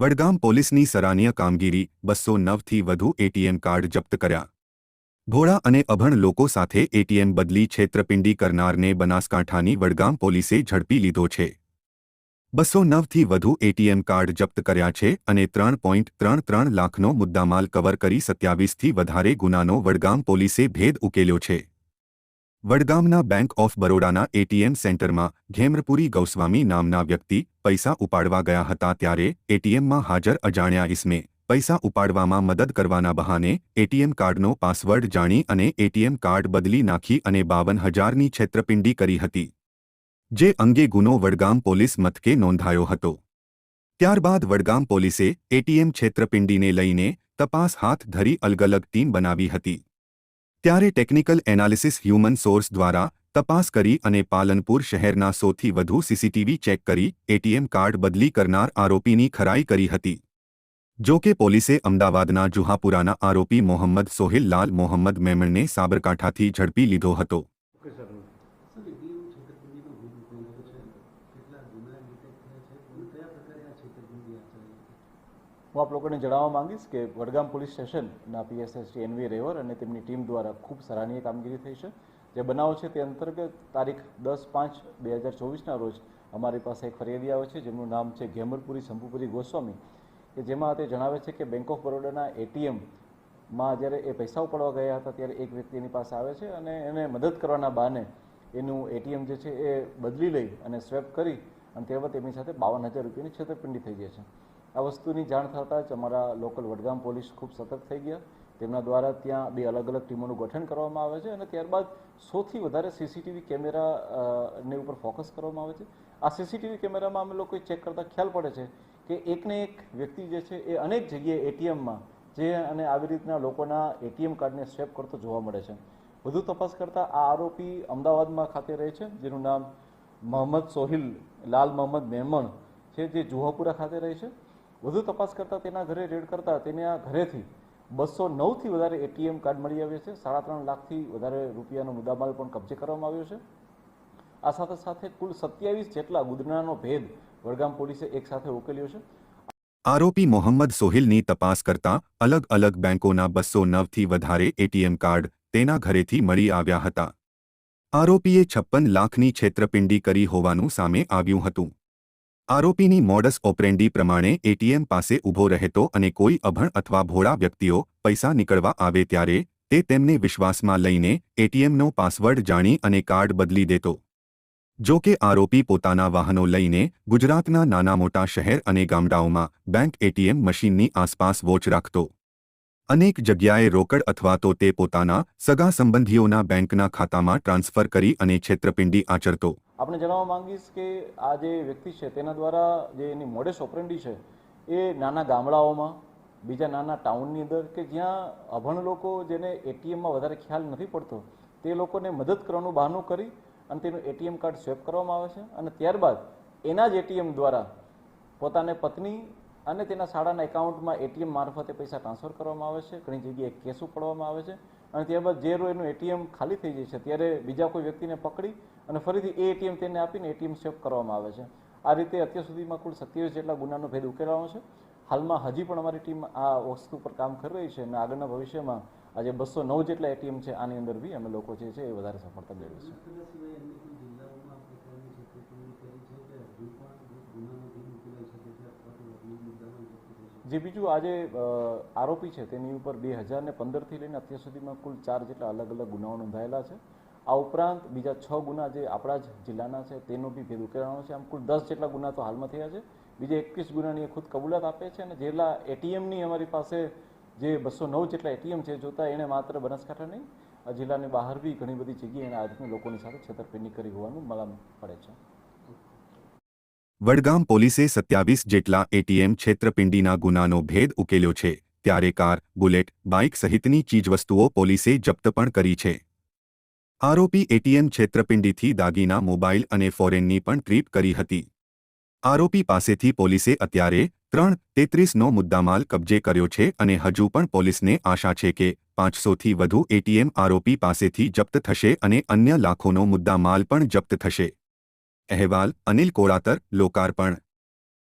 વડગામ પોલીસની સરાહનીય કામગીરી બસો નવથી વધુ એટીએમ કાર્ડ જપ્ત કર્યા. ભોળા અને અભણ લોકો સાથે એટીએમ બદલી છેતરપિંડી કરનારને બનાસકાંઠાની વડગામ પોલીસે ઝડપી લીધો છે. બસો નવથી વધુ એટીએમ કાર્ડ જપ્ત કર્યા છે અને ત્રણ પોઈન્ટ ત્રણ ત્રણ લાખનો મુદ્દામાલ કવર કરી સત્યાવીસથી વધારે ગુનાનો વડગામ પોલીસે ભેદ ઉકેલ્યો છે. વડગામના બેંક ઓફ બરોડાના એટીએમ સેન્ટરમાં ઘેમ્રપુરી ગૌસ્વામી નામના વ્યક્તિ પૈસા ઉપાડવા ગયા હતા ત્યારે એટીએમમાં હાજર અજાણ્યા ઇસમે પૈસા ઉપાડવામાં મદદ કરવાના બહાને એટીએમ કાર્ડનો પાસવર્ડ જાણી અને એટીએમ કાર્ડ બદલી નાખી અને બાવન હજારની છેતરપિંડી કરી હતી, જે અંગે ગુનો વડગામ પોલીસ મથકે નોંધાયો હતો. ત્યારબાદ વડગામ પોલીસે એટીએમ છેતરપિંડીને લઈને તપાસ હાથ ધરી અલગ અલગ ટીમ બનાવી હતી. ત્યારે ટેકનિકલ એનાલિસિસ હ્યુમન સોર્સ દ્વારા તપાસ કરી અને પાલનપુર શહેરના સૌથી વધુ સીસીટીવી ચેક કરી એટીએમ કાર્ડ બદલી કરનાર આરોપીની ખરાઈ કરી હતી. જો કે પોલીસે અમદાવાદના જુહાપુરાના આરોપી મોહમ્મદ સોહિલ લાલ મોહમ્મદ મેમણને સાબરકાંઠાથી ઝડપી લીધો હતો. હું આપ લોકોને જણાવવા માંગીશ કે વડગામ પોલીસ સ્ટેશનના પીએસએસટી એનવી રેવર અને તેમની ટીમ દ્વારા ખૂબ સરાહનીય કામગીરી થઈ છે. જે બનાવ છે તે અંતર્ગત તારીખ દસ પાંચ બે હજાર ચોવીસના રોજ અમારી પાસે એક ફરિયાદી આવે છે, જેમનું નામ છે ઘેમરપુરી શંભુપુરી ગોસ્વામી, કે જેમાં તે જણાવે છે કે બેંક ઓફ બરોડાના એટીએમમાં જ્યારે એ પૈસા ઉપાડવા ગયા હતા ત્યારે એક વ્યક્તિ એની પાસે આવે છે અને એને મદદ કરવાના બહાને એનું એટીએમ જે છે એ બદલી લઈ અને સ્વેપ કરી અને ત્યારબાદ તેમની સાથે બાવન હજાર રૂપિયાની છેતરપિંડી થઈ જાય છે. આ વસ્તુની જાણ થતાં જ અમારા લોકલ વડગામ પોલીસ ખૂબ સતર્ક થઈ ગયા. તેમના દ્વારા ત્યાં બે અલગ અલગ ટીમોનું ગઠન કરવામાં આવે છે અને ત્યારબાદ સૌથી વધારે સીસીટીવી કેમેરા ને ઉપર ફોકસ કરવામાં આવે છે. આ સીસીટીવી કેમેરામાં અમે લોકો ચેક કરતા ખ્યાલ પડે છે કે એકને એક વ્યક્તિ જે છે એ અનેક જગ્યાએ એટીએમમાં જે અને આવી રીતના લોકોના એટીએમ કાર્ડને સ્વેપ કરતો જોવા મળે છે. વધુ તપાસ કરતાં આ આરોપી અમદાવાદમાં ખાતે રહે છે, જેનું નામ મોહમ્મદ સોહિલ, લાલ મોહમ્મદ મેમણ છે, જે જુહાપુરા ખાતે રહે છે. વધુ તપાસ કરતાં તેના ઘરે રેડ કરતાં તેના ઘરેથી બસો નવથી વધારે એટીએમ કાર્ડ મળી આવ્યા છે. સાડા ત્રણ લાખથી વધારે રૂપિયાનો મુદ્દામાલ પણ કબજે કરવામાં આવ્યો છે. આ સાથે સાથે કુલ સત્યાવીસ જેટલા ગુદનાનો ભેદ વડગામ પોલીસે એક સાથે ઉકેલ્યો છે. આરોપી મોહમ્મદ સોહિલની તપાસ કરતા અલગ અલગ બેંકોના બસો નવથી વધારે એટીએમ કાર્ડ તેના ઘરેથી મળી આવ્યા હતા. આરોપીએ છપ્પન લાખની છેતરપિંડી કરી હોવાનું સામે આવ્યું હતું. આરોપીની મોડસ ઓપરેન્ડી પ્રમાણે એટીએમ પાસે ઊભો રહેતો અને કોઈ અભણ અથવા ભોળા વ્યક્તિઓ પૈસા નીકળવા આવે ત્યારે તે તેમને વિશ્વાસમાં લઈને એટીએમનો પાસવર્ડ જાણી અને કાર્ડ બદલી દેતો. જો કે આરોપી પોતાના વાહનો લઈને ગુજરાતના નાના મોટા શહેર અને ગામડાઓમાં બેંક એટીએમ મશીનની આસપાસ વોચ રાખતો. અનેક જગ્યાએ રોકડ અથવા તો તે પોતાના સગા સંબંધીઓના બેંકના ખાતામાં ટ્રાન્સફર કરી અને છેતરપિંડી આચરતો. આપણે જણાવવા માંગીશ કે આ જે વ્યક્તિ છે, તેના દ્વારા જે એની મોડેસ ઓપરેન્ડી છે, એ નાના ગામડાઓમાં, બીજા નાના ટાઉનની અંદર કે જ્યાં અભણ લોકો જેને એટીએમમાં વધારે ખ્યાલ નથી પડતો, તે લોકોને મદદ કરવાનું બહાનું કરી અને તેનું એટીએમ કાર્ડ સ્વેપ કરવામાં આવે છે અને ત્યારબાદ એના જ એટીએમ દ્વારા પોતાને પત્ની અને તેના શાળાના એકાઉન્ટમાં એટીએમ મારફતે પૈસા ટ્રાન્સફર કરવામાં આવે છે, ઘણી જગ્યાએ કેસ ઉપાડવામાં આવે છે અને ત્યારબાદ જે એનું એટીએમ ખાલી થઈ જાય છે, ત્યારે બીજા કોઈ વ્યક્તિને પકડી અને ફરીથી એ એટીએમ તેને આપીને એટીએમ સ્વેપ કરવામાં આવે છે. આ રીતે અત્યાર સુધીમાં કુલ સત્યાવીસ જેટલા ગુનાનો ભેદ ઉકેલાવાનો છે. હાલમાં હજી પણ અમારી ટીમ આ વસ્તુ પર કામ કરી રહી છે અને આગળના ભવિષ્યમાં આજે બસો નવ જેટલા એટીએમ છે આની અંદર બી અમે લોકો જે છે એ વધારે સફળતા મેળવીશું. જે બીજું આજે આરોપી છે, તેની ઉપર બે હજારને પંદરથી લઈને અત્યાર સુધીમાં કુલ ચાર જેટલા અલગ અલગ ગુનાઓ નોંધાયેલા છે. આ ઉપરાંત બીજા છ ગુના જે આપણા જ જિલ્લાના છે, તેનો બી ભેદ ઉકેલાવાનો છે. આમ કુલ દસ જેટલા ગુના તો હાલમાં થયા છે. બીજા એકવીસ ગુનાની એ ખુદ કબૂલાત આપે છે અને જેટલા એટીએમની અમારી પાસે જે બસો નવ જેટલા એટીએમ છે, જોતા એણે માત્ર બનાસકાંઠા નહીં જિલ્લાની બહાર બી ઘણી બધી જગ્યાએ એણે આ લોકોની સાથે છેતરપિંડી કરી હોવાનું મલામ પડે છે. વડગામ પોલીસે સત્યાવીસ જેટલા એટીએમ છેતરપિંડીના ગુનાનો ભેદ ઉકેલ્યો છે, ત્યારે કાર, બુલેટ, બાઇક સહિતની ચીજવસ્તુઓ પોલીસે જપ્ત પણ કરી છે. આરોપી એટીએમ છેતરપિંડીથી દાગીના મોબાઈલ અને ફોરેનની પણ ટ્રીપ કરી હતી. આરોપી પાસેથી પોલીસે અત્યારે ત્રણ તેત્રીસનો મુદ્દામાલ કબજે કર્યો છે અને હજુ પણ પોલીસને આશા છે કે પાંચસોથી વધુ એટીએમ આરોપી પાસેથી જપ્ત થશે અને અન્ય લાખોનો મુદ્દામાલ પણ જપ્ત થશે. અહેવાલ અનિલ કોળાતર લોકાર્પણ.